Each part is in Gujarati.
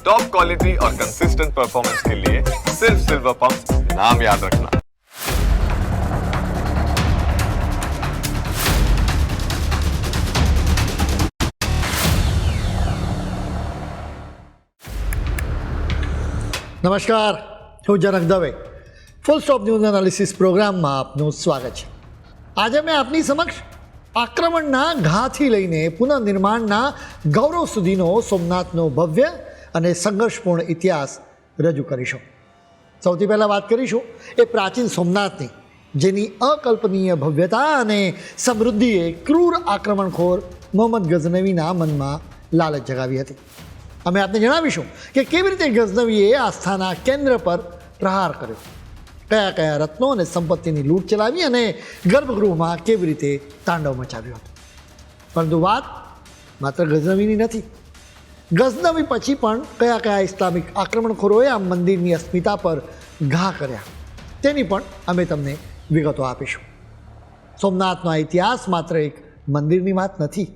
टॉप क्वालिटी और कंसिस्टेंट परफॉर्मेंस के लिए सिर्फ सिल्वर पंप नाम याद रखना નમસ્કાર હું Janak Dave full stop news analysis પ્રોગ્રામમાં આપનું સ્વાગત છે આજે મેં આપની સમક્ષ આક્રમણના ઘાથી લઈને પુનઃનિર્માણના ગૌરવ સુધીનો સોમનાથનો ભવ્ય અને સંઘર્ષપૂર્ણ ઇતિહાસ રજૂ કરીશું. સૌથી પહેલાં વાત કરીશું એ પ્રાચીન સોમનાથની, જેની અકલ્પનીય ભવ્યતા અને સમૃદ્ધિએ ક્રૂર આક્રમણખોર મોહમ્મદ ગઝનવીના મનમાં લાલચ જગાવી હતી. અમે આપને જણાવીશું કે કેવી રીતે ગઝનવીએ આસ્થાના કેન્દ્ર પર પ્રહાર કર્યો. કયા કયા રત્નો અને સંપત્તિની લૂંટ ચલાવી અને ગર્ભગૃહમાં કેવી રીતે તાંડવ મચાવ્યો હતો. પરંતુ વાત માત્ર ગઝનવીની નથી. ગઝનવી પછી પણ કયા કયા ઇસ્લામિક આક્રમણખોરોએ આ મંદિરની અસ્મિતા પર ઘા કર્યા? તેની પણ અમે તમને વિગતો આપીશું. સોમનાથનો આ ઇતિહાસ માત્ર એક મંદિરની વાત નથી,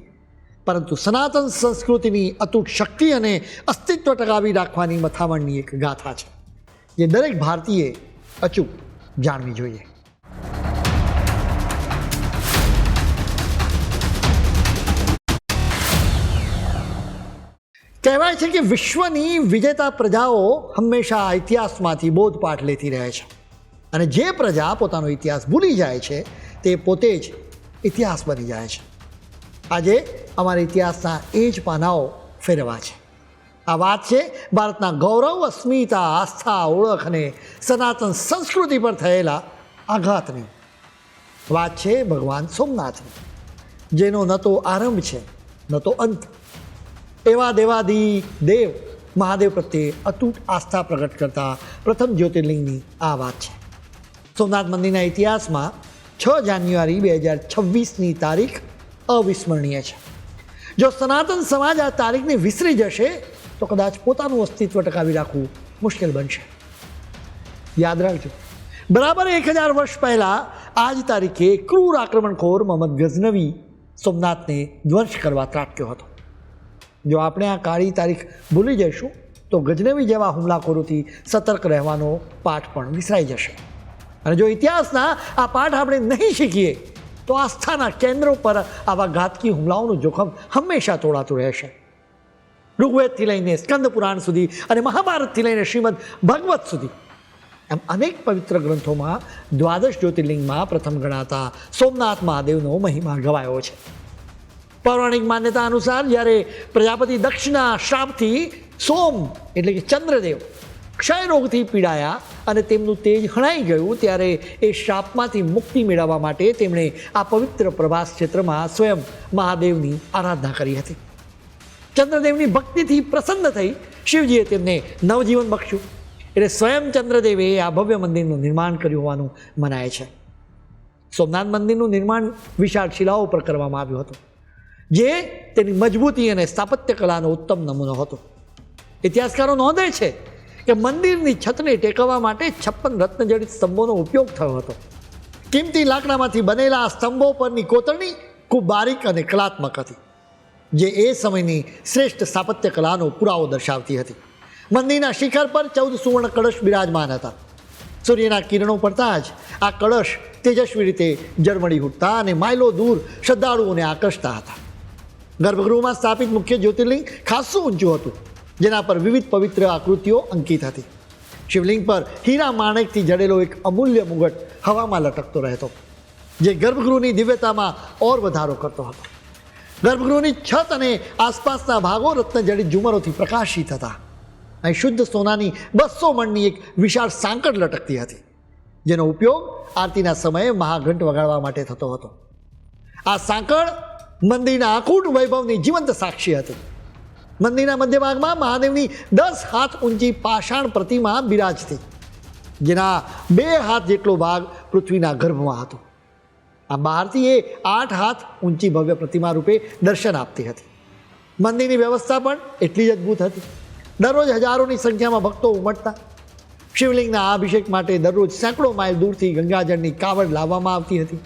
પરંતુ સનાતન સંસ્કૃતિની અતૂટ શક્તિ અને અસ્તિત્વ ટકાવી રાખવાની મથામણની એક ગાથા છે, જે દરેક ભારતીયે અચૂક જાણવી જોઈએ. કહેવાય છે કે વિશ્વની વિજેતા પ્રજાઓ હંમેશા ઇતિહાસમાંથી બોધપાઠ લેતી રહે છે. અને જે પ્રજા પોતાનો ઇતિહાસ ભૂલી જાય છે, તે પોતે જ ઇતિહાસ બની જાય છે. આજે અમારા ઇતિહાસના એ જ પાનાઓ ફેરવા છે. આ વાત છે ભારતના ગૌરવ, અસ્મિતા, આસ્થા, ઓળખ અને સનાતન સંસ્કૃતિ પર થયેલા આઘાતની વાત છે ભગવાન સોમનાથની. જેનો ન તો આરંભ છે, ન તો અંત. એવા દેવાદી દેવ મહાદેવ પ્રત્યે અતૂટ આસ્થા પ્રગટ કરતા પ્રથમ જ્યોતિર્લિંગની આ વાત છે. સોમનાથ મંદિરના ઇતિહાસમાં છ જાન્યુઆરી બે હજાર છવ્વીસની તારીખ અવિસ્મરણીય છે. જો સનાતન સમાજ આ તારીખને વિસરી જશે, તો કદાચ પોતાનું અસ્તિત્વ ટકાવી રાખવું મુશ્કેલ બનશે. યાદ રાખજો, બરાબર એક હજાર વર્ષ પહેલાં આ જ તારીખે ક્રૂર આક્રમણખોર મોહમ્મદ ગઝનવી સોમનાથને ધ્વંસ કરવા ત્રાટક્યો હતો. જો આપણે આ કાળી તારીખ ભૂલી જઈશું, તો ગજનવી જેવા હુમલાખોરોથી સતર્ક રહેવાનો પાઠ પણ વિસરાઈ જશે. અને જો ઇતિહાસના આ પાઠ આપણે નહીં શીખીએ, તો આસ્થાના કેન્દ્રો પર આવા ઘાતકી હુમલાઓનું જોખમ હંમેશા તોડાતું રહેશે. ઋગ્વેદથી લઈને સ્કંદ પુરાણ સુધી અને મહાભારતથી લઈને શ્રીમદ ભગવત સુધી. એમ અનેક પવિત્ર ગ્રંથોમાં દ્વાદશ જ્યોતિર્લિંગમાં પ્રથમ ગણાતા સોમનાથ મહાદેવનો મહિમા ગવાયો છે. પૌરાણિક માન્યતા અનુસાર જ્યારે પ્રજાપતિ દક્ષના શ્રાપથી સોમ એટલે કે ચંદ્રદેવ ક્ષય રોગથી પીડાયા અને તેમનું તેજ હણાઈ ગયું, ત્યારે એ શ્રાપમાંથી મુક્તિ મેળવવા માટે તેમણે આ પવિત્ર પ્રભાસ ક્ષેત્રમાં સ્વયં મહાદેવની આરાધના કરી હતી. ચંદ્રદેવની ભક્તિથી પ્રસન્ન થઈ શિવજીએ તેમને નવજીવન બક્ષ્યું એટલે સ્વયં ચંદ્રદેવે આ ભવ્ય મંદિરનું નિર્માણ કર્યું હોવાનું મનાય છે. સોમનાથ મંદિરનું નિર્માણ વિશાળ શિલાઓ પર કરવામાં આવ્યું હતું. જે તેની મજબૂતી અને સ્થાપત્ય કલાનો ઉત્તમ નમૂનો હતો. ઇતિહાસકારો નોંધે છે કે મંદિરની છતને ટેકવવા માટે છપ્પન રત્નજડિત સ્તંભોનો ઉપયોગ થયો હતો. કિંમતી લાકડામાંથી બનેલા આ સ્તંભો પરની કોતરણી ખૂબ બારીક અને કલાત્મક હતી, જે એ સમયની શ્રેષ્ઠ સ્થાપત્ય કલાનો પુરાવો દર્શાવતી હતી. મંદિરના શિખર પર ચૌદ સુવર્ણ કળશ બિરાજમાન હતા. સૂર્યના કિરણો પડતા જ આ કળશ તેજસ્વી રીતે ઝરમળી ઉઠતા અને માઇલો દૂર શ્રદ્ધાળુઓને આકર્ષતા હતા. ગર્ભગૃહમાં સ્થાપિત મુખ્ય જ્યોતિર્લિંગ ખાસું ઊંચું હતું, જેના પર વિવિધ પવિત્ર આકૃતિઓ અંકિત હતી. શિવલિંગ પર હીરા માણેકથી જડેલો એક અમૂલ્ય મુગટ હવામાં લટકતો રહેતો, જે ગર્ભગૃહની દિવ્યતામાં ઓર વધારો કરતો હતો. ગર્ભગૃહની છત અને આસપાસના ભાગો રત્નજડિત ઝુમરોથી પ્રકાશિત હતા. અહીં શુદ્ધ સોનાની બસો મણની એક વિશાળ સાંકળ લટકતી હતી, જેનો ઉપયોગ આરતીના સમયે મહાઘંટ વગાડવા માટે થતો હતો. આ સાંકળ મંદિરના અખૂટ વૈભવની જીવંત સાક્ષી હતી. મંદિરના મધ્ય ભાગમાં મહાદેવની દસ હાથ ઊંચી પાષાણ પ્રતિમા બિરાજતી જેના બે હાથ જેટલો ભાગ પૃથ્વીના ગર્ભમાં હતો. આ બહારથી એ આઠ હાથ ઊંચી ભવ્ય પ્રતિમા રૂપે દર્શન આપતી હતી. મંદિરની વ્યવસ્થા પણ એટલી જ અદ્ભુત હતી. દરરોજ હજારોની સંખ્યામાં ભક્તો ઉમટતા. શિવલિંગના અભિષેક માટે દરરોજ સેંકડો માઇલ દૂરથી ગંગાજળની કાવડ લાવવામાં આવતી હતી.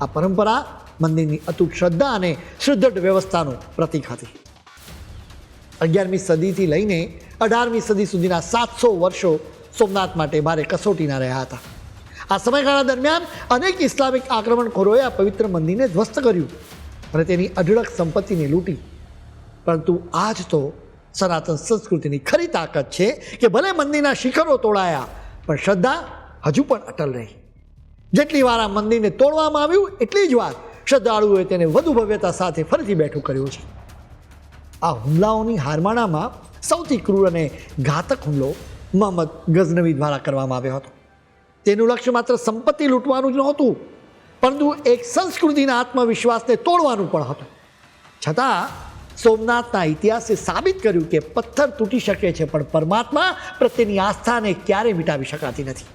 આ પરંપરા મંદિરની અતૂટ શ્રદ્ધા અને સુદૃઢ વ્યવસ્થાનું પ્રતીક હતી. અગિયારમી સદીથી લઈને અઢારમી સદી સુધીના સાતસો વર્ષો સોમનાથ માટે ભારે કસોટીના રહ્યા હતા. આ સમયગાળા દરમિયાન અનેક ઇસ્લામિક આક્રમણખોરોએ આ પવિત્ર મંદિરને ધ્વસ્ત કર્યું અને તેની અઢળક સંપત્તિને લૂંટી. પરંતુ આજ તો સનાતન સંસ્કૃતિની ખરી તાકાત છે કે ભલે મંદિરના શિખરો તોડાયા, પણ શ્રદ્ધા હજુ પણ અટલ રહી. જેટલી વાર આ મંદિરને તોડવામાં આવ્યું, એટલી જ વાર શ્રદ્ધાળુઓએ તેને વધુ ભવ્યતા સાથે ફરીથી બેઠું કર્યું છે. આ હુમલાઓની હારમાળામાં સૌથી ક્રૂર અને ઘાતક હુમલો મોહમ્મદ ગઝનવી દ્વારા કરવામાં આવ્યો હતો. તેનું લક્ષ્ય માત્ર સંપત્તિ લૂંટવાનું જ નહોતું, પરંતુ એક સંસ્કૃતિના આત્મવિશ્વાસને તોડવાનું પણ હતું. છતાં, સોમનાથના ઇતિહાસે સાબિત કર્યું કે પથ્થર તૂટી શકે છે, પણ પરમાત્મા પ્રત્યેની આસ્થાને ક્યારેય મિટાવી શકાતી નથી.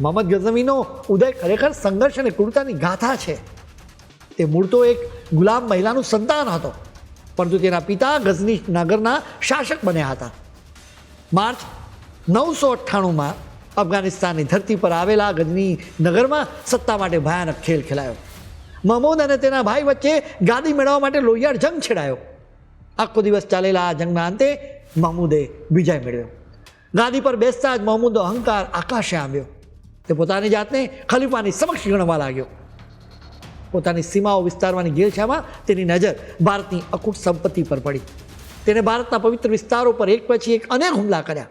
મોહમ્મદ ગઝનવીનો ઉદય ખરેખર સંઘર્ષ અને ક્રૂરતાની ગાથા છે. તે મૂળ તો એક ગુલામ મહિલાનું સંતાન હતો, પરંતુ તેના પિતા ગઝની નગરના શાસક બન્યા હતા. માર્ચ નવસો અઠ્ઠાણુંમાં અફઘાનિસ્તાનની ધરતી પર આવેલા ગજની નગરમાં સત્તા માટે ભયાનક ખેલ ખેલાયો. મહમૂદ અને તેના ભાઈ વચ્ચે ગાદી મેળવવા માટે લોહિયાળ જંગ છેડાયો. આખો દિવસ ચાલેલા આ જંગના અંતે મહમૂદે વિજય મેળવ્યો. ગાદી પર બેસતા જ મહમૂદનો અહંકાર આકાશે આવ્યો. તે પોતાની જાતને ખલીફાની સમક્ષ ગણવા લાગ્યો. પોતાની સીમાઓ વિસ્તારવાની ગેરછામાં તેની નજર ભારતની અકૂટ સંપત્તિ પર પડી. તેણે ભારતના પવિત્ર વિસ્તારો પર એક પછી એક અનેક હુમલા કર્યા.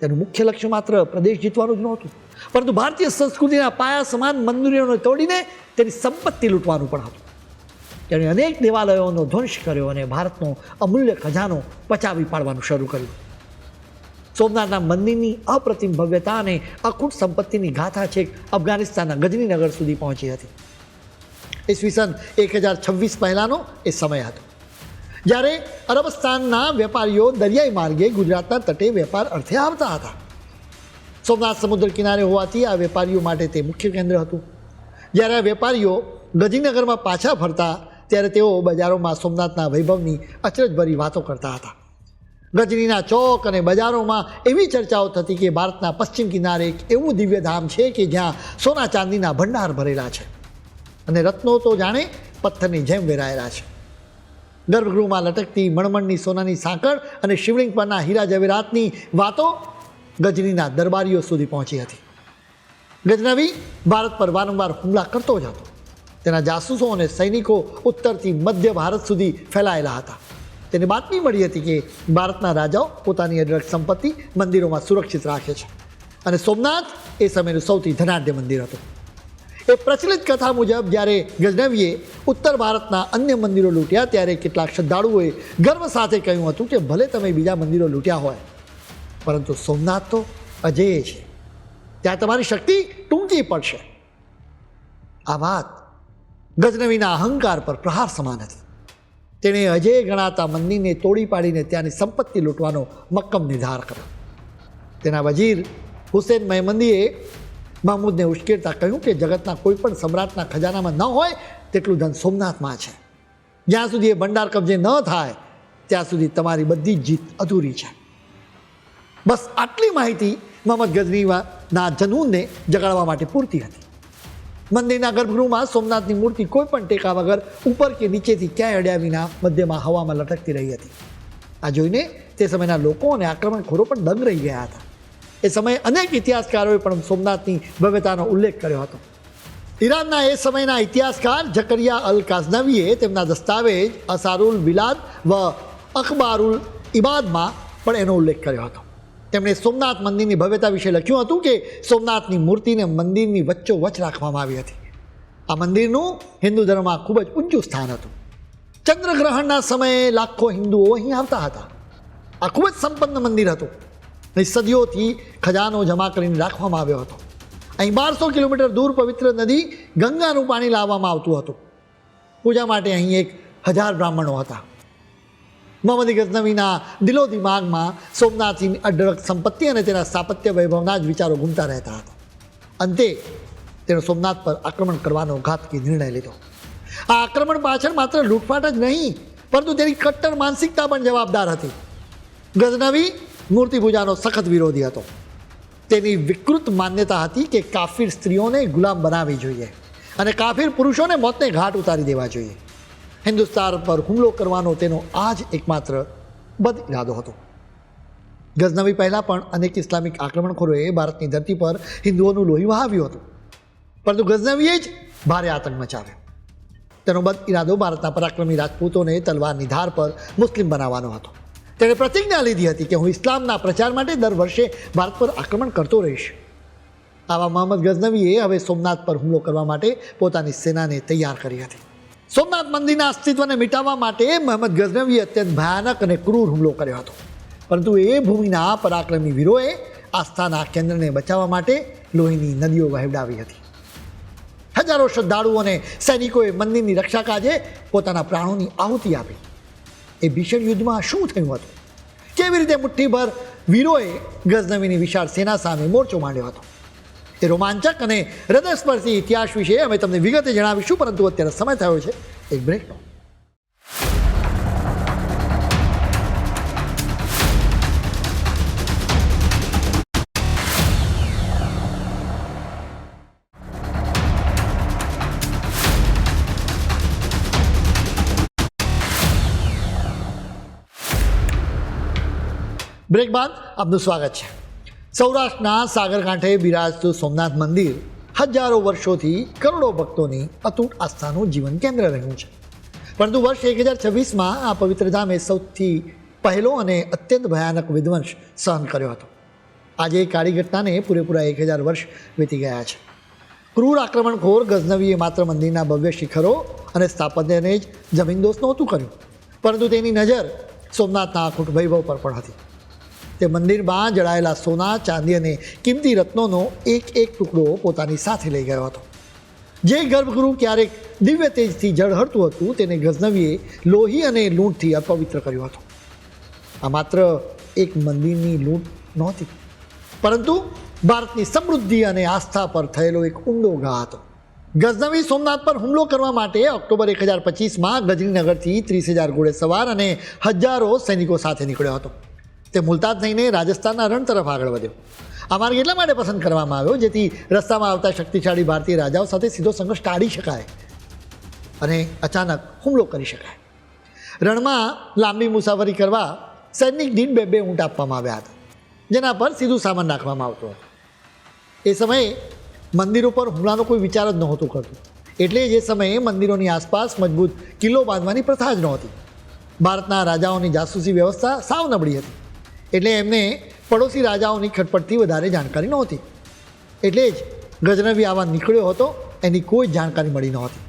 તેનું મુખ્ય લક્ષ્ય માત્ર પ્રદેશ જીતવાનું જ નહોતું. પરંતુ ભારતીય સંસ્કૃતિના પાયા સમાન મંદિરોને તોડીને તેની સંપત્તિ લૂંટવાનું પણ હતું. તેણે અનેક દેવાલયોનો ધ્વંસ કર્યો અને ભારતનો અમૂલ્ય ખજાનો પચાવી પાડવાનું શરૂ કર્યું. સોમનાથના મંદિરની અપ્રતિમ ભવ્યતા અને અખૂટ સંપત્તિની ગાથા છેક અફઘાનિસ્તાનના ગજનીનગર સુધી પહોંચી હતી. ઈસવીસન એક હજાર છવ્વીસ પહેલાંનો એ સમય હતો. જ્યારે અરબસ્તાનના વેપારીઓ દરિયાઈ માર્ગે ગુજરાતના તટે વેપાર અર્થે આવતા હતા. સોમનાથ સમુદ્ર કિનારે હોવાથી આ વેપારીઓ માટે તે મુખ્ય કેન્દ્ર હતું. જ્યારે આ વેપારીઓ ગજીનગરમાં પાછા ફરતા, ત્યારે તેઓ બજારોમાં સોમનાથના વૈભવની અચરજભરી વાતો કરતા હતા. ગજનીના ચોક અને બજારોમાં એવી ચર્ચાઓ થતી કે ભારતના પશ્ચિમ કિનારે એક એવું દિવ્યધામ છે કે જ્યાં સોના ચાંદીના ભંડાર ભરેલા છે. અને રત્નો તો જાણે પથ્થરની જેમ વેરાયેલા છે. ગર્ભગૃહમાં લટકતી મણમણની સોનાની સાંકળ અને શિવલિંગ પરના હીરા જવેરાતની વાતો ગજનીના દરબારીઓ સુધી પહોંચી હતી. ગજનવી ભારત પર વારંવાર હુમલા કરતો જ હતો. તેના જાસૂસો અને સૈનિકો ઉત્તરથી મધ્ય ભારત સુધી ફેલાયેલા હતા. તેને બાતમી મળી હતી કે ભારતના રાજાઓ પોતાની અઢળક સંપત્તિ મંદિરોમાં સુરક્ષિત રાખે છે. અને સોમનાથ એ સમયનું સૌથી ધનાઢ્ય મંદિર હતું. એ પ્રચલિત કથા મુજબ જ્યારે ગજનવીએ ઉત્તર ભારતના અન્ય મંદિરો લૂંટ્યા ત્યારે કેટલાક શ્રદ્ધાળુઓએ ગર્વ સાથે કહ્યું હતું કે ભલે તમે બીજા મંદિરો લૂંટ્યા હોય, પરંતુ સોમનાથ તો અજેય છે. ત્યાં તમારી શક્તિ ટૂંકી પડશે. આ વાત ગજનવીના અહંકાર પર પ્રહાર સમાન હતી. તેણે અજેય ગણાતા મંદિરને તોડી પાડીને ત્યાંની સંપત્તિ લૂંટવાનો મક્કમ નિર્ધાર કર્યો તેના વજીર હુસેન મહેમંદીએ મહમૂદને ઉશ્કેરતા કહ્યું કે જગતના કોઈ પણ સમ્રાટના ખજાનામાં ન હોય તેટલું ધન સોમનાથમાં છે. જ્યાં સુધી એ ભંડાર કબજે ન થાય, ત્યાં સુધી તમારી બધી જ જીત અધૂરી છે. બસ આટલી માહિતી મોહમ્મદ ગઝનીના જનૂનને જગાડવા માટે પૂરતી હતી. મંદિરના ગર્ભગૃહમાં સોમનાથની મૂર્તિ કોઈ પણ ટેકા વગર ઉપર કે નીચેથી ક્યાંય અડ્યા વિના મધ્યમાં હવામાં લટકતી રહી હતી. આ જોઈને તે સમયના લોકો અને આક્રમણખોરો પણ દંગ રહી ગયા હતા. એ સમયે અનેક ઇતિહાસકારોએ પણ સોમનાથની ભવ્યતાનો ઉલ્લેખ કર્યો હતો. ઈરાનના એ સમયના ઇતિહાસકાર જકરિયા અલ કાઝનવીએ તેમના દસ્તાવેજ અસારુલ વિલાદ વ અખબારુલ ઇબાદમાં પણ એનો ઉલ્લેખ કર્યો હતો. તેમણે સોમનાથ મંદિરની ભવ્યતા વિશે લખ્યું હતું કે સોમનાથની મૂર્તિને મંદિરની વચ્ચોવચ્ચ રાખવામાં આવી હતી. આ મંદિરનું હિન્દુ ધર્મમાં ખૂબ જ ઊંચું સ્થાન હતું. ચંદ્રગ્રહણના સમયે લાખો હિન્દુઓ અહીં આવતા હતા. આ ખૂબ જ સંપન્ન મંદિર હતું. અહીં સદીઓથી ખજાનો જમા કરીને રાખવામાં આવ્યો હતો. અહીં બારસો કિલોમીટર દૂર પવિત્ર નદી ગંગાનું પાણી લાવવામાં આવતું હતું. પૂજા માટે અહીં એક હજાર બ્રાહ્મણો હતા. મોહમ્મદી ગઝનવીના દિલો દિમાગમાં સોમનાથજીની અઢળક સંપત્તિ અને તેના સ્થાપત્ય વૈભવના જ વિચારો ઘૂમતા રહેતા હતા. અંતે તેણે સોમનાથ પર આક્રમણ કરવાનો ઘાતકી નિર્ણય લીધો. આ આક્રમણ પાછળ માત્ર લૂંટફાટ જ નહીં, પરંતુ તેની કટ્ટર માનસિકતા પણ જવાબદાર હતી. ગઝનવી મૂર્તિ પૂજાનો સખત વિરોધી હતો. તેની વિકૃત માન્યતા હતી કે કાફિર સ્ત્રીઓને ગુલામ બનાવવી જોઈએ અને કાફિર પુરુષોને મોતને ઘાટ ઉતારી દેવા જોઈએ. હિન્દુસ્તાન પર હુમલો કરવાનો તેનો આ જ એકમાત્ર બદ ઇરાદો હતો. ગઝનવી પહેલાં પણ અનેક ઇસ્લામિક આક્રમણખોરોએ ભારતની ધરતી પર હિન્દુઓનું લોહી વહાવ્યું હતું. પરંતુ ગઝનવીએ જ ભારે આતંક મચાવ્યો. તેનો બદ ઇરાદો ભારતના પરાક્રમી રાજપૂતોને તલવારની ધાર પર મુસ્લિમ બનાવવાનો હતો. તેણે પ્રતિજ્ઞા લીધી હતી કે હું ઇસ્લામના પ્રચાર માટે દર વર્ષે ભારત પર આક્રમણ કરતો રહીશ. આવા મોહમ્મદ ગઝનવીએ હવે સોમનાથ પર હુમલો કરવા માટે પોતાની સેનાને તૈયાર કરી હતી. સોમનાથ મંદિરના અસ્તિત્વને મિટાવવા માટે મોહમ્મદ ગઝનવીએ અત્યંત ભયાનક અને ક્રૂર હુમલો કર્યો હતો. પરંતુ એ ભૂમિના પરાક્રમી વીરોએ આસ્થાના કેન્દ્રને બચાવવા માટે લોહીની નદીઓ વહેવડાવી હતી. હજારો શ્રદ્ધાળુઓ અને સૈનિકોએ મંદિરની રક્ષા કાજે પોતાના પ્રાણોની આહુતિ આપી. એ ભીષણ યુદ્ધમાં શું થયું હતું? કેવી રીતે મુઠ્ઠીભર વીરોએ ગઝનવીની વિશાળ સેના સામે મોરચો માંડ્યો હતો? એ રોમાંચક અને હૃદયસ્પર્શી ઇતિહાસ વિશે અમે તમને વિગતે જણાવીશું, પરંતુ અત્યારે સમય થયો છે. એક બ્રેકનો બ્રેક બાદ આપનું સ્વાગત છે. સૌરાષ્ટ્રના સાગરકાંઠે બિરાજતું સોમનાથ મંદિર હજારો વર્ષોથી કરોડો ભક્તોની અતૂટ આસ્થાનું જીવન કેન્દ્ર રહ્યું છે. પરંતુ વર્ષ એક હજાર છવ્વીસમાં આ પવિત્ર ધામે સૌથી પહેલો અને અત્યંત ભયાનક વિધ્વંસ સહન કર્યો હતો. આજે કાળી ઘટનાને પૂરેપૂરા એક હજાર વર્ષ વીતી ગયા છે. ક્રૂર આક્રમણખોર ગઝનવીએ માત્ર મંદિરના ભવ્ય શિખરો અને સ્થાપત્યને જ જમીનદોસ્ત નહોતું કર્યું, પરંતુ તેની નજર સોમનાથના અખૂટ વૈભવ પર પણ હતી. તે મંદિરમાં જડાયેલા સોના, ચાંદી અને કિંમતી રત્નોનો એક એક ટુકડો પોતાની સાથે લઈ ગયો હતો. જે ગર્ભગૃહ ક્યારેક દિવ્ય તેજથી ઝળહળતું હતું, તેને ગઝનવીએ લોહી અને લૂંટથી અપવિત્ર કર્યું હતું. આ માત્ર એક મંદિરની લૂંટ નહોતી, પરંતુ ભારતની સમૃદ્ધિ અને આસ્થા પર થયેલો એક ઊંડો ઘા હતો. ગઝનવી સોમનાથ પર હુમલો કરવા માટે ઓક્ટોબર એક હજાર પચીસમાં ગજનીનગરથી ત્રીસ હજાર ઘોડેસવાર અને હજારો સૈનિકો સાથે નીકળ્યો હતો. તે મુલતાન થઈને રાજસ્થાનના રણ તરફ આગળ વધ્યો. આ માર્ગ એટલા માટે પસંદ કરવામાં આવ્યો, જેથી રસ્તામાં આવતા શક્તિશાળી ભારતીય રાજાઓ સાથે સીધો સંઘર્ષ ટાળી શકાય અને અચાનક હુમલો કરી શકાય. રણમાં લાંબી મુસાફરી કરવા સૈનિક દીઠ બે બે ઊંટ આપવામાં આવ્યા હતા, જેના પર સીધું સામાન નાખવામાં આવતું હતું. એ સમયે મંદિરો પર હુમલાનો કોઈ વિચાર જ નહોતું કરતું, એટલે જે સમયે મંદિરોની આસપાસ મજબૂત કિલ્લો બાંધવાની પ્રથા જ નહોતી. ભારતના રાજાઓની જાસૂસી વ્યવસ્થા સાવ નબળી હતી. એટલે એમને પડોશી રાજાઓની ખટપટથી વધારે જાણકારી નહોતી. એટલે જ ગજનવી આવા નીકળ્યો હતો, એની કોઈ જાણકારી મળી નહોતી.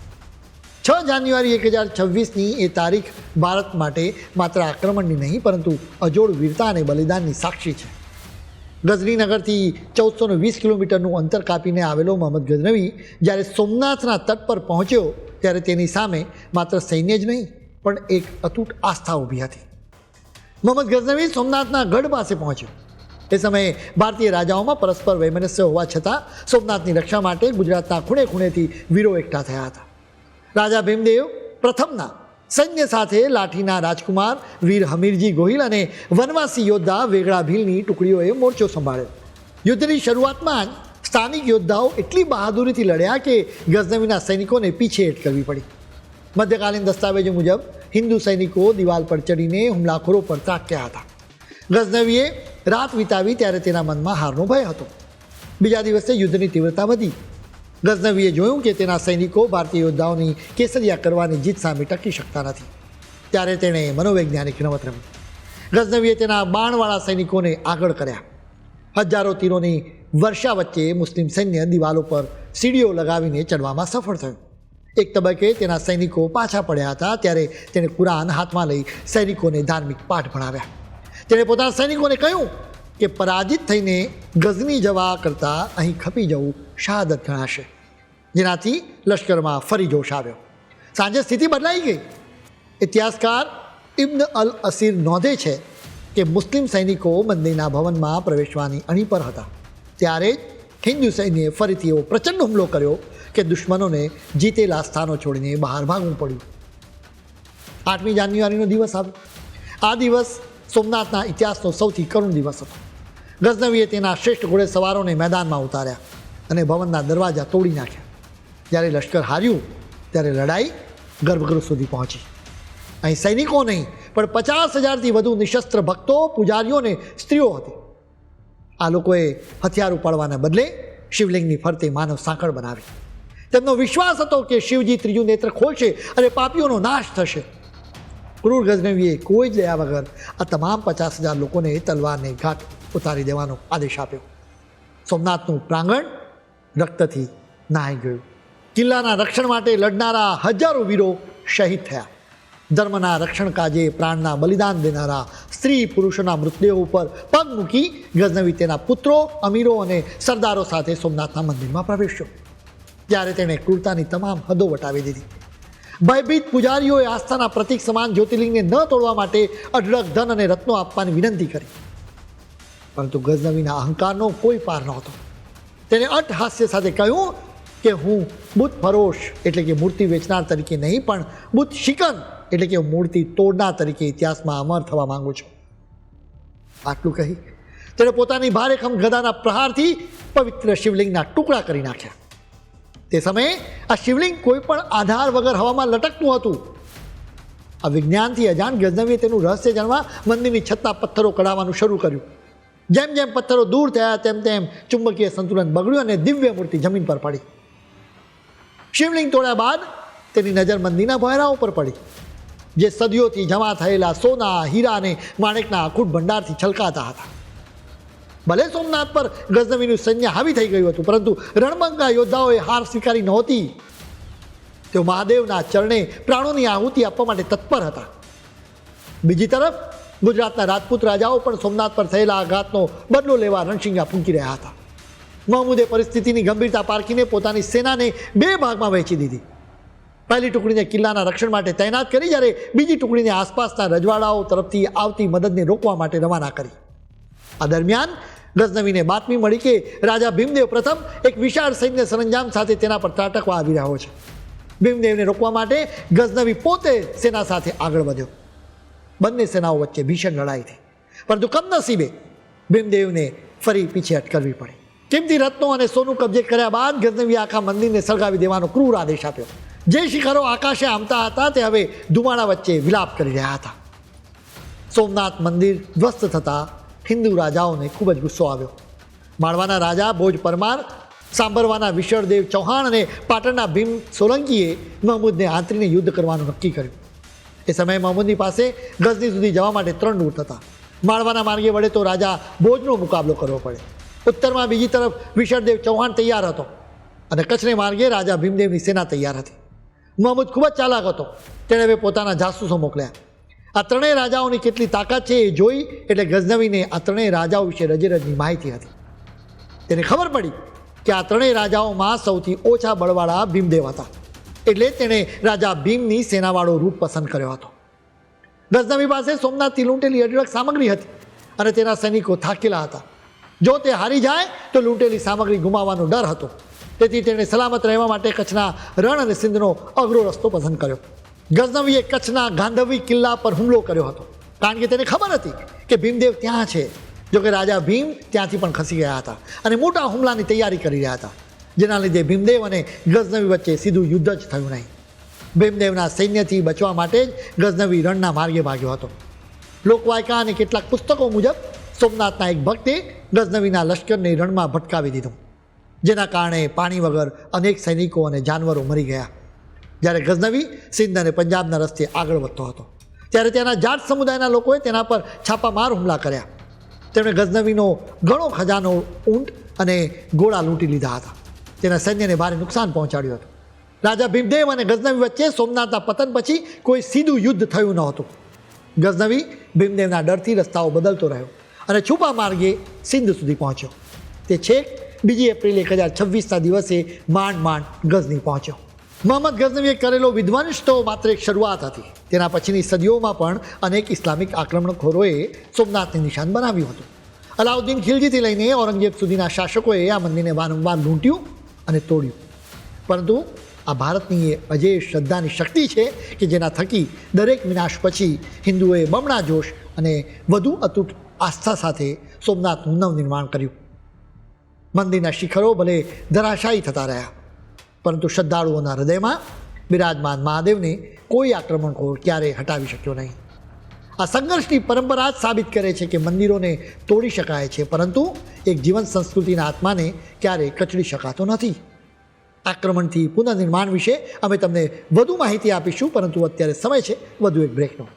છ જાન્યુઆરી એક હજાર છવ્વીસની એ તારીખ ભારત માટે માત્ર આક્રમણની નહીં, પરંતુ અજોડ વીરતા અને બલિદાનની સાક્ષી છે. ગઝનીનગરથી ચૌદસો વીસ કિલોમીટરનું અંતર કાપીને આવેલો મોહમ્મદ ગઝનવી જ્યારે સોમનાથના તટ પર પહોંચ્યો, ત્યારે તેની સામે માત્ર સૈન્ય જ નહીં, પણ એક અતૂટ આસ્થા ઊભી હતી. મોહમ્મદ ગઝનવી સોમનાથના ગઢ પાસે પહોંચ્યો. એ સમયે ભારતીય રાજાઓમાં પરસ્પર વૈમનસ્ય હોવા છતાં સોમનાથની રક્ષા માટે ગુજરાતના ખૂણે ખૂણેથી વીરો એકઠા થયા હતા. રાજા ભીમદેવ પ્રથમના સૈન્ય સાથે લાઠીના રાજકુમાર વીર હમીરજી ગોહિલ અને વનવાસી યોદ્ધા વેગળા ભીલની ટુકડીઓએ મોરચો સંભાળ્યો. યુદ્ધની શરૂઆતમાં જ સ્થાનિક યોદ્ધાઓ એટલી બહાદુરીથી લડ્યા કે ગઝનવીના સૈનિકોને પીછેહટ કરવી પડી. મધ્યકાલીન દસ્તાવેજો મુજબ હિન્દુ સૈનિકો દિવાલ પર ચડીને હુમલાખોરો પર ત્રાટક્યા હતા ગઝનવીએ રાત વિતાવી ત્યારે તેના મનમાં હારનો ભય હતો બીજા દિવસે યુદ્ધની તીવ્રતા વધી ગઝનવીએ જોયું કે તેના સૈનિકો ભારતીય યોદ્ધાઓની કેસરિયા કરવાની જીત સામે ટકી શકતા નથી ત્યારે તેણે મનોવૈજ્ઞાનિક રમત રમી ગઝનવીએ તેના બાણવાળા સૈનિકોને આગળ કર્યા હજારો તીરોની વર્ષા વચ્ચે મુસ્લિમ સૈન્ય દિવાલો પર સીડીઓ લગાવીને ચડવામાં સફળ થયું એક તબક્કે તેના સૈનિકો પાછા પડ્યા હતા ત્યારે તેણે કુરાન હાથમાં લઈ સૈનિકોને ધાર્મિક પાઠ ભણાવ્યા. તેણે પોતાના સૈનિકોને કહ્યું કે પરાજિત થઈને ગઝની જવા કરતાં અહીં ખપી જવું શહાદત ગણાશે. જેનાથી લશ્કરમાં ફરી જોશ આવ્યો. સાંજે સ્થિતિ બદલાઈ ગઈ. ઇતિહાસકાર ઇબ્ન અલ અસીર નોંધે છે કે મુસ્લિમ સૈનિકો મંદિરના ભવનમાં પ્રવેશવાની અણી પર હતા. ત્યારે જ હિન્દુ સૈન્યએ ફરીથી એવો પ્રચંડ હુમલો કર્યો કે દુશ્મનોને જીતેલા સ્થાનો છોડીને બહાર ભાગવું પડ્યું. આઠમી જાન્યુઆરીનો દિવસ આવ્યો. આ દિવસ સોમનાથના ઇતિહાસનો સૌથી કરુણ દિવસ હતો. ગઝનવીએ તેના શ્રેષ્ઠ ઘોડે સવારોને મેદાનમાં ઉતાર્યા અને ભવનના દરવાજા તોડી નાખ્યા. જ્યારે લશ્કર હાર્યું, ત્યારે લડાઈ ગર્ભગૃહ સુધી પહોંચી. અહીં સૈનિકો નહીં, પણ પચાસ હજારથી વધુ નિશસ્ત્ર ભક્તો, પૂજારીઓ અને સ્ત્રીઓ હતી. આ લોકોએ હથિયાર ઉપાડવાના બદલે શિવલિંગની ફરતે માનવ સાંકળ બનાવી. તેમનો વિશ્વાસ હતો કે શિવજી ત્રીજું નેત્ર ખોલશે અને પાપીઓનો નાશ થશે. ક્રૂર ગજનવીએ કોઈ જ લયા વગર આ તમામ પચાસ હજાર લોકોને તલવારને ઘાટ ઉતારી દેવાનો આદેશ આપ્યો. સોમનાથનું પ્રાંગણ રક્તથી નહાઈ ગયું. કિલ્લાના રક્ષણ માટે લડનારા હજારો વીરો શહીદ થયા. ધર્મના રક્ષણ કાજે પ્રાણના બલિદાન દેનારા સ્ત્રી પુરુષોના મૃતદેહો ઉપર પગ મૂકી ગઝનવી તેના પુત્રો, અમીરો અને સરદારો સાથે સોમનાથના મંદિરમાં પ્રવેશ્યો. ત્યારે તેણે ક્રૂરતાની તમામ હદો વટાવી દીધી. ભયભીત પૂજારીઓએ આસ્થાના પ્રતિક સમાન જ્યોતિર્લિંગને ન તોડવા માટે અઢળક ધન અને રત્નો આપવાની વિનંતી કરી. પરંતુ ગઝનવીના અહંકારનો કોઈ પાર નહોતો. તેને અટહાસ્ય સાથે કહ્યું કે હું બુદ્ધ ફરોશ એટલે કે મૂર્તિ વેચનાર તરીકે નહીં, પણ બુદ્ધ શિકન એટલે કે મૂર્તિ તોડનાર તરીકે ઇતિહાસમાં અમર થવા માંગુ છું. આટલું કહી તેણે પોતાની ભારેખમ ગદાના પ્રહારથી પવિત્ર શિવલિંગના ટુકડા કરી નાખ્યા. તે સમયે આ શિવલિંગ કોઈ પણ આધાર વગર હવામાં લટકતું હતું. આ વિજ્ઞાનથી અજાણ ગજનવીએ તેનું રહસ્ય જાણવા મંદિરની છતના પથ્થરો કઢાવવાનું શરૂ કર્યું. જેમ જેમ પથ્થરો દૂર થયા તેમ તેમ ચુંબકીય સંતુલન બગડ્યું અને દિવ્ય મૂર્તિ જમીન પર પડી. શિવલિંગ તોડ્યા બાદ તેની નજર મંદિરના ભોયરાઓ પર પડી. જે સદીઓથી જમા થયેલા સોના, હીરા અને માણેકના અખૂટ ભંડારથી છલકાતા હતા. ભલે સોમનાથ પર ગઝનવીનું સૈન્ય હાવી થઈ ગયું હતું, પરંતુ રણબંગા યોદ્ધાઓએ હાર સ્વીકારી નહોતી. તેઓ મહાદેવના ચરણે પ્રાણોની આહુતિ આપવા માટે તત્પર હતા. બીજી તરફ, ગુજરાતના રાજપૂત રાજાઓ પણ સોમનાથ પર થયેલા આઘાતનો બદલો લેવા રણસિંગા ફૂંકી રહ્યા હતા. મહમૂદે પરિસ્થિતિની ગંભીરતા પારખીને પોતાની સેનાને બે ભાગમાં વહેંચી દીધી. પહેલી ટુકડીને કિલ્લાના રક્ષણ માટે તૈનાત કરી, જ્યારે બીજી ટુકડીને આસપાસના રજવાડાઓ તરફથી આવતી મદદને રોકવા માટે રવાના કરી. આ દરમિયાન ગઝનવીને બાતમી મળી કે રાજા ભીમદેવ પ્રથમ એક વિશાળ સૈન્ય સરંજામ સાથે તેના પર ત્રાટકવા આવી રહ્યો છે. ભીમદેવને રોકવા માટે ગઝનવી પોતે સેના સાથે આગળ વધ્યો. બંને સેનાઓ વચ્ચે ભીષણ લડાઈ થઈ. પરંતુ કમનસીબે ભીમદેવને ફરી પીછેહટ કરવી પડી. કિંમતી રત્નો અને સોનું કબજે કર્યા બાદ ગઝનવી આખા મંદિરને સળગાવી દેવાનો ક્રૂર આદેશ આપ્યો. જે શિખરો આકાશે આમતા હતા તે હવે ધુમાડા વચ્ચે વિલાપ કરી રહ્યા હતા. સોમનાથ મંદિર ધ્વસ્ત થતાં હિન્દુ રાજાઓને ખૂબ જ ગુસ્સો આવ્યો. માળવાના રાજા ભોજ પરમાર સાંભરવાના વિશળદેવ ચૌહાણ અને પાટણના ભીમ સોલંકીએ મહમૂદને આંતરીને યુદ્ધ કરવાનું નક્કી કર્યું. એ સમયે મહમૂદની પાસે ગઝની સુધી જવા માટે ત્રણ રૂટ હતા. માળવાના માર્ગે વડે તો રાજા ભોજનો મુકાબલો કરવો પડે. ઉત્તરમાં બીજી તરફ વિશળદેવ ચૌહાણ તૈયાર હતો અને કચ્છને માર્ગે રાજા ભીમદેવની સેના તૈયાર હતી. મહમૂદ ખૂબ જ ચાલાક હતો. તેણે હવે પોતાના જાસૂસો મોકલ્યા. આ ત્રણેય રાજાઓની કેટલી તાકાત છે એ જોઈ એટલે ગઝનવીને આ ત્રણેય રાજાઓ વિશે રજેરજની માહિતી હતી. તેને ખબર પડી કે આ ત્રણેય રાજાઓમાં સૌથી ઓછા બળવાળા ભીમદેવ હતા. એટલે તેણે રાજા ભીમની સેનાવાળો રૂપ પસંદ કર્યો હતો. ગઝનવી પાસે સોમનાથથી લૂંટેલી અઢળક સામગ્રી હતી અને તેના સૈનિકો થાકેલા હતા. જો તે હારી જાય તો લૂંટેલી સામગ્રી ગુમાવવાનો ડર હતો. તેથી તેણે સલામત રહેવા માટે કચ્છના રણ અને સિંધનો અઘરો રસ્તો પસંદ કર્યો. ગઝનવીએ કચ્છના ગાંધવી કિલ્લા પર હુમલો કર્યો હતો. કારણ કે તેને ખબર હતી કે ભીમદેવ ત્યાં છે. જોકે રાજા ભીમ ત્યાંથી પણ ખસી ગયા હતા અને મોટા હુમલાની તૈયારી કરી રહ્યા હતા, જેના લીધે ભીમદેવ અને ગઝનવી વચ્ચે સીધું યુદ્ધ જ થયું નહીં. ભીમદેવના સૈન્યથી બચવા માટે જ ગઝનવી રણના માર્ગે ભાગ્યો હતો. લોકવાયકા અને કેટલાક પુસ્તકો મુજબ, સોમનાથના એક ભક્તે ગઝનવીના લશ્કરને રણમાં ભટકાવી દીધું, જેના કારણે પાણી વગર અનેક સૈનિકો અને જાનવરો મરી ગયા. જ્યારે ગઝનવી સિંધ અને પંજાબના રસ્તે આગળ વધતો હતો. ત્યારે ત્યાંના જાટ સમુદાયના લોકોએ તેના પર છાપામાર હુમલા કર્યા. તેમણે ગઝનવીનો ઘણો ખજાનો ઊંટ અને ગોળા લૂંટી લીધા હતા. તેના સૈન્યને ભારે નુકસાન પહોંચાડ્યું હતું. રાજા ભીમદેવ અને ગઝનવી વચ્ચે સોમનાથના પતન પછી કોઈ સીધું યુદ્ધ થયું ન હતું ગઝનવી ભીમદેવના ડરથી રસ્તાઓ બદલતો રહ્યો અને છુપા માર્ગે સિંધ સુધી પહોંચ્યો. તે છેક બીજી એપ્રિલ એક હજાર છવ્વીસના દિવસે માંડ માંડ ગઝની પહોંચ્યો. મોહમ્મદ ગઝનવીએ કરેલો વિધ્વંસ તો માત્ર એક શરૂઆત હતી. તેના પછીની સદીઓમાં પણ અનેક ઇસ્લામિક આક્રમણખોરોએ સોમનાથને નિશાન બનાવ્યું હતું. અલાઉદ્દીન ખિલજીથી લઈને ઔરંગઝેબ સુધીના શાસકોએ આ મંદિરને વારંવાર લૂંટ્યું અને તોડ્યું. પરંતુ આ ભારતની એ અજેય શ્રદ્ધાની શક્તિ છે કે જેના થકી દરેક વિનાશ પછી હિન્દુઓએ બમણા જોશ અને વધુ અતૂટ આસ્થા સાથે સોમનાથનું નવનિર્માણ કર્યું. મંદિરના શિખરો ભલે ધરાશાયી થતા રહ્યા. પરંતુ શ્રદ્ધાળુઓના હૃદયમાં બિરાજમાન મહાદેવને કોઈ આક્રમણખોર ક્યારેય હટાવી શક્યો નહીં. આ સંઘર્ષની પરંપરા જ સાબિત કરે છે કે મંદિરોને તોડી શકાય છે, પરંતુ એક જીવન સંસ્કૃતિના આત્માને ક્યારેય કચડી શકાતો નથી. આક્રમણથી પુનર્નિર્માણ વિશે અમે તમને વધુ માહિતી આપીશું, પરંતુ અત્યારે સમય છે, વધુ એક બ્રેકનો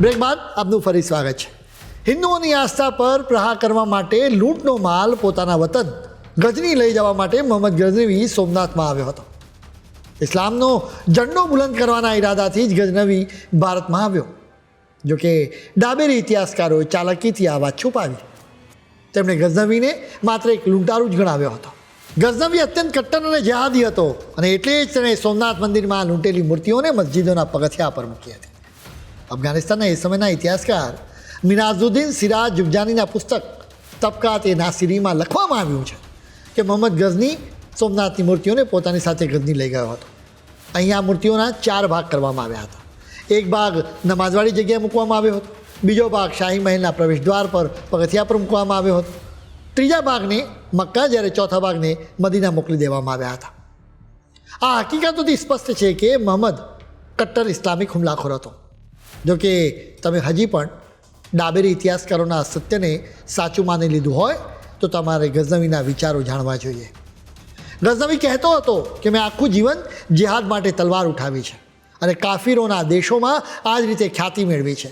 બ્રેક બાદ આપનું ફરી સ્વાગત છે. હિન્દુઓની આસ્થા પર પ્રહાર કરવા માટે લૂંટનો માલ પોતાના વતન ગજની લઈ જવા માટે મોહમ્મદ ગજનવી સોમનાથમાં આવ્યો હતો. ઇસ્લામનો ઝંડો બુલંદ કરવાના ઈરાદાથી જ ગજનવી ભારતમાં આવ્યો. જોકે ડાબેરી ઇતિહાસકારોએ ચાલાકીથી આ વાત છુપાવી. તેમણે ગઝનવીને માત્ર એક લૂંટારું જ ગણાવ્યો હતો. ગઝનવી અત્યંત કટ્ટર અને જહાદી હતો અને એટલે જ તેણે સોમનાથ મંદિરમાં લૂંટેલી મૂર્તિઓને મસ્જિદોના પગથિયા પર મૂકી હતી. અફઘાનિસ્તાનના એ સમયના ઇતિહાસકાર મિનાઝુદ્દીન સિરાજ જુગજાનીના પુસ્તક તબકાત એ નાસિરીમાં લખવામાં આવ્યું છે કે મોહમ્મદ ગઝની સોમનાથની મૂર્તિઓને પોતાની સાથે ગઝની લઈ ગયો હતો. અહીંયા મૂર્તિઓના ચાર ભાગ કરવામાં આવ્યા હતા. એક ભાગ નમાઝવાળી જગ્યાએ મૂકવામાં આવ્યો હતો. બીજો ભાગ શાહી મહેલના પ્રવેશદ્વાર પર પગથિયા પર મૂકવામાં આવ્યો હતો. ત્રીજા ભાગને મક્કા જ્યારે ચોથા ભાગને મદીના મોકલી દેવામાં આવ્યા હતા. આ હકીકતોથી સ્પષ્ટ છે કે મોહમ્મદ કટ્ટર ઇસ્લામિક હુમલાખોર હતો. જો કે તમે હજી પણ ડાબેરી ઇતિહાસકારોના સત્યને સાચું માની લીધું હોય, તો તમારે ગઝનવીના વિચારો જાણવા જોઈએ. ગઝનવી કહેતો હતો કે મેં આખું જીવન જિહાદ માટે તલવાર ઉઠાવી છે અને કાફીરોના દેશોમાં આ જ રીતે ખ્યાતિ મેળવી છે.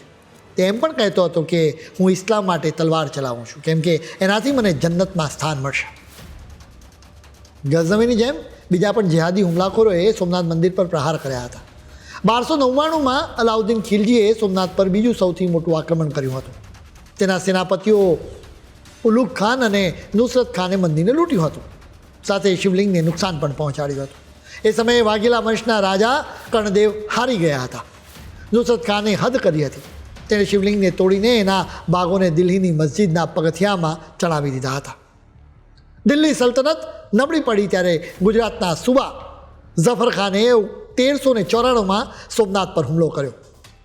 તે એમ પણ કહેતો હતો કે હું ઇસ્લામ માટે તલવાર ચલાવું છું, કેમ કે એનાથી મને જન્નતમાં સ્થાન મળશે. ગઝનવીની જેમ બીજા પણ જિહાદી હુમલાખોરોએ સોમનાથ મંદિર પર પ્રહાર કર્યા હતા. બારસો નવ્વાણુંમાં અલાઉદ્દીન ખિલજીએ સોમનાથ પર બીજું સૌથી મોટું આક્રમણ કર્યું હતું. તેના સેનાપતિઓ ઉલુક ખાન અને નુસરત ખાને મંદિરને લૂંટ્યું હતું. સાથે શિવલિંગને નુકસાન પણ પહોંચાડ્યું હતું. એ સમયે વાઘેલા વંશના રાજા કર્ણદેવ હારી ગયા હતા. નુસરત ખાને હદ કરી હતી. તેણે શિવલિંગને તોડીને એના બાગોને દિલ્હીની મસ્જિદના પગથિયામાં ચડાવી દીધા હતા. દિલ્હી સલ્તનત નબળી પડી ત્યારે ગુજરાતના સુબા ઝફર ખાને તેરસો ને ચોરાણુંમાં સોમનાથ પર હુમલો કર્યો.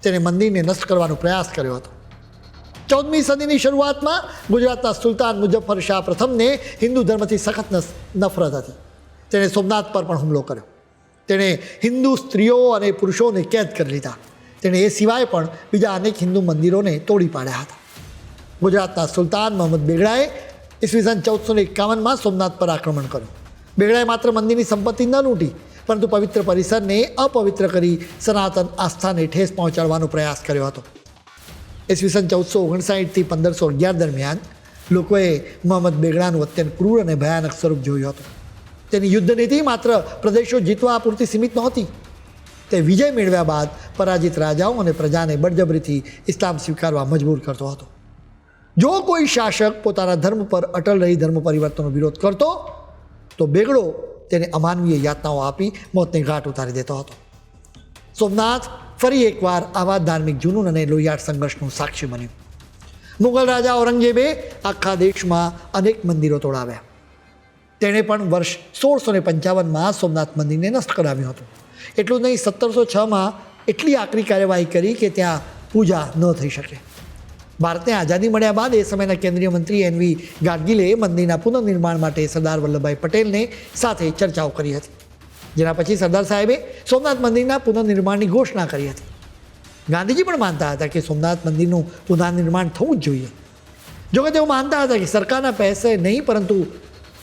તેણે મંદિરને નષ્ટ કરવાનો પ્રયાસ કર્યો હતો. ચૌદમી સદીની શરૂઆતમાં ગુજરાતના સુલતાન મુજફ્ફર શાહ પ્રથમને હિન્દુ ધર્મથી સખત નફરત હતી. તેણે સોમનાથ પર પણ હુમલો કર્યો. તેણે હિન્દુ સ્ત્રીઓ અને પુરુષોને કેદ કરી લીધા. તેણે એ સિવાય પણ બીજા અનેક હિન્દુ મંદિરોને તોડી પાડ્યા હતા. ગુજરાતના સુલતાન મોહમ્મદ બેગડાએ ઈસવીસન ચૌદસો ને એકાવનમાં સોમનાથ પર આક્રમણ કર્યું. બેગડાએ માત્ર મંદિરની સંપત્તિ ન લૂંટી પરંતુ પવિત્ર પરિસરને અપવિત્ર કરી સનાતન આસ્થાને ઠેસ પહોંચાડવાનો પ્રયાસ કર્યો હતો. ઈસવીસન ચૌદસો ઓગણસાઠથી પંદરસો અગિયાર દરમિયાન લોકોએ મોહમ્મદ બેગડાનું અત્યંત ક્રૂર અને ભયાનક સ્વરૂપ જોયું હતું. તેની યુદ્ધ નીતિ માત્ર પ્રદેશો જીતવા પૂરતી સીમિત નહોતી. તે વિજય મેળવ્યા બાદ પરાજિત રાજાઓ અને પ્રજાને બળજબરીથી ઇસ્લામ સ્વીકારવા મજબૂર કરતો હતો. જો કોઈ શાસક પોતાના ધર્મ પર અટલ રહી ધર્મ પરિવર્તનનો વિરોધ કરતો, તો બેગડો તેને અમાનવીય યાતનાઓ આપી મોતને ઘાટ ઉતારી દેતો હતો. સોમનાથ ફરી એકવાર આવા ધાર્મિક જુનૂન અને લોહિયાળ સંઘર્ષનું સાક્ષી બન્યું. મુગલ રાજા ઔરંગઝેબે આખા દેશમાં અનેક મંદિરો તોડાવ્યા. તેણે પણ વર્ષ સોળસો ને પંચાવનમાં સોમનાથ મંદિરને નષ્ટ કરાવ્યું હતું. એટલું જ નહીં, સત્તરસો છમાં એટલી આકરી કાર્યવાહી કરી કે ત્યાં પૂજા ન થઈ શકે. ભારતને આઝાદી મળ્યા બાદ એ સમયના કેન્દ્રીય મંત્રી એનવી ગાડગીલે મંદિરના પુનઃનિર્માણ માટે સરદાર વલ્લભભાઈ પટેલને સાથે ચર્ચાઓ કરી હતી. જેના પછી સરદાર સાહેબે સોમનાથ મંદિરના પુનઃનિર્માણની ઘોષણા કરી હતી. ગાંધીજી પણ માનતા હતા કે સોમનાથ મંદિરનું પુનઃનિર્માણ થવું જ જોઈએ. જોકે તેઓ માનતા હતા કે સરકારના પૈસે નહીં, પરંતુ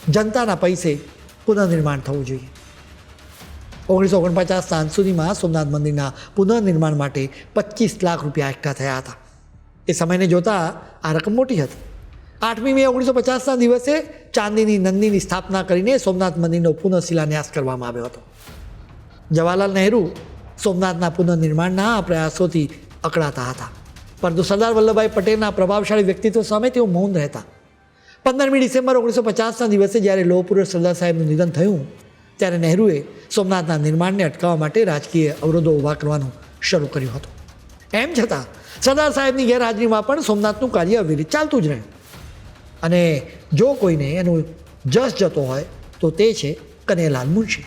જનતાના પૈસે પુનઃનિર્માણ થવું જોઈએ. ઓગણીસો ઓગણપચાસ સાંજ સુધીમાં સોમનાથ મંદિરના પુનઃનિર્માણ માટે પચીસ લાખ રૂપિયા એકઠા થયા હતા. એ સમયને જોતાં આ રકમ મોટી હતી. આઠમી મે ઓગણીસો પચાસના દિવસે ચાંદીની નંદીની સ્થાપના કરીને સોમનાથ મંદિરનો પુનઃશિલાન્યાસ કરવામાં આવ્યો હતો. જવાહરલાલ નહેરુ સોમનાથના પુનઃનિર્માણના પ્રયાસોથી અકળાતા હતા. પરંતુ સરદાર વલ્લભભાઈ પટેલના પ્રભાવશાળી વ્યક્તિત્વ સામે તેઓ મૌન રહેતા. પંદરમી ડિસેમ્બર ઓગણીસો પચાસના દિવસે જ્યારે લોહ પુરુષ સરદાર સાહેબનું નિધન થયું, ત્યારે નહેરુએ સોમનાથના નિર્માણને અટકાવવા માટે રાજકીય અવરોધો ઊભા કરવાનું શરૂ કર્યું હતું. એમ છતાં સરદાર સાહેબની ગેરહાજરીમાં પણ સોમનાથનું કાર્ય અવિરત ચાલતું જ રહે અને જો કોઈને એનું જસ જતો હોય, તો તે છે કનૈયાલાલ મુનશી.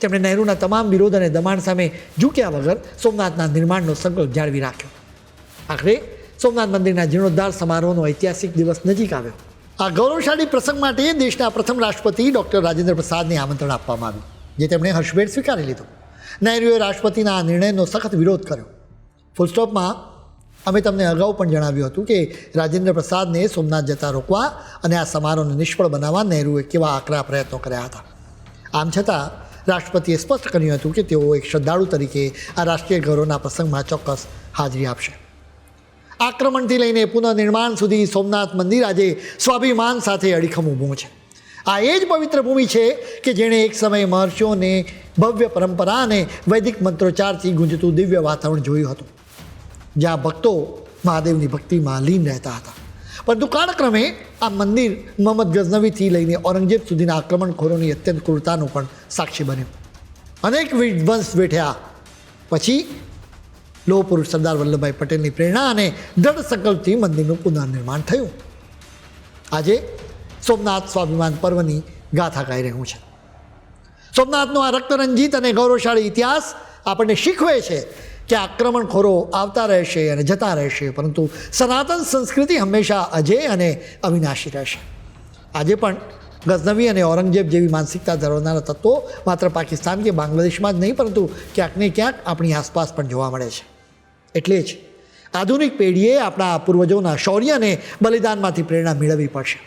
તેમણે નહેરુના તમામ વિરોધ અને દબાણ સામે ઝૂક્યા વગર સોમનાથના નિર્માણનો સંકલ્પ જાળવી રાખ્યો. આખરે સોમનાથ મંદિરના જીર્ણોદ્ધાર સમારોહનો ઐતિહાસિક દિવસ નજીક આવ્યો. આ ગૌરવશાળી પ્રસંગ માટે દેશના પ્રથમ રાષ્ટ્રપતિ ડૉક્ટર રાજેન્દ્ર પ્રસાદને આમંત્રણ આપવામાં આવ્યું, જે તેમણે હર્ષભેર સ્વીકારી લીધું. નહેરુએ રાષ્ટ્રપતિના આ નિર્ણયનો સખત વિરોધ કર્યો. ફૂલ સ્ટોપમાં અમે તમને અગાઉ પણ જણાવ્યું હતું કે રાજેન્દ્ર પ્રસાદને સોમનાથ જતા રોકવા અને આ સમારોહને નિષ્ફળ બનાવવા નહેરુએ કેવા આકરા પ્રયત્નો કર્યા હતા. આમ છતાં, રાષ્ટ્રપતિએ સ્પષ્ટ કર્યું હતું કે તેઓ એક શ્રદ્ધાળુ તરીકે આ રાષ્ટ્રીય ગૌરવના પ્રસંગમાં ચોક્કસ હાજરી આપશે. આક્રમણથી લઈને પુનઃનિર્માણ સુધી સોમનાથ મંદિર આજે સ્વાભિમાન સાથે અડીખમ ઊભું છે. આ એ જ પવિત્ર ભૂમિ છે કે જેણે એક સમયે મહર્ષિઓને ભવ્ય પરંપરા અને વૈદિક મંત્રોચ્ચારથી ગુંજતું દિવ્ય વાતાવરણ જોયું હતું. જ્યાં ભક્તો મહાદેવની ભક્તિમાં લીન રહેતા હતા. પરંતુ કાળક્રમે આ મંદિર મોહમ્મદ ગઝનવીથી લઈને ઔરંગઝેબ સુધીના આક્રમણખોરોની અત્યંત ક્રૂરતાનું પણ સાક્ષી બન્યું. અનેક વિધ્વંસ વેઠ્યા. પછી લોહ પુરુષ સરદાર વલ્લભભાઈ પટેલની પ્રેરણા અને દૃઢ સંકલ્પથી મંદિરનું પુનર્નિર્માણ થયું. આજે સોમનાથ સ્વાભિમાન પર્વની ગાથા ગાઈ રહ્યું છે. સોમનાથનો આ રક્તરંજિત અને ગૌરવશાળી ઇતિહાસ આપણને શીખવે છે કે આક્રમણખોરો આવતા રહેશે અને જતા રહેશે, પરંતુ સનાતન સંસ્કૃતિ હંમેશા અજય અને અવિનાશી રહેશે. આજે પણ ગઝનવી અને ઔરંગઝેબ જેવી માનસિકતા ધરાવનારા તત્વો માત્ર પાકિસ્તાન કે બાંગ્લાદેશમાં જ નહીં, પરંતુ ક્યાંક ને ક્યાંક આપણી આસપાસ પણ જોવા મળે છે. એટલે જ આધુનિક પેઢીએ આપણા પૂર્વજોના શૌર્ય અને બલિદાનમાંથી પ્રેરણા મેળવવી પડશે.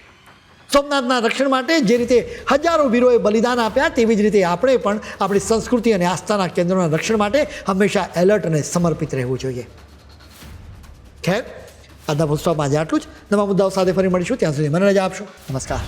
સોમનાથના રક્ષણ માટે જે રીતે હજારો વીરોએ બલિદાન આપ્યા તેવી જ રીતે આપણે પણ આપણી સંસ્કૃતિ અને આસ્થાના કેન્દ્રોના રક્ષણ માટે હંમેશા એલર્ટ અને સમર્પિત રહેવું જોઈએ. ખેર, આજના પુસ્તકમાં આજે આટલું જ. નવા મુદ્દાઓ સાથે ફરી મળીશું. ત્યાં સુધી મને રજા આપશો. નમસ્કાર.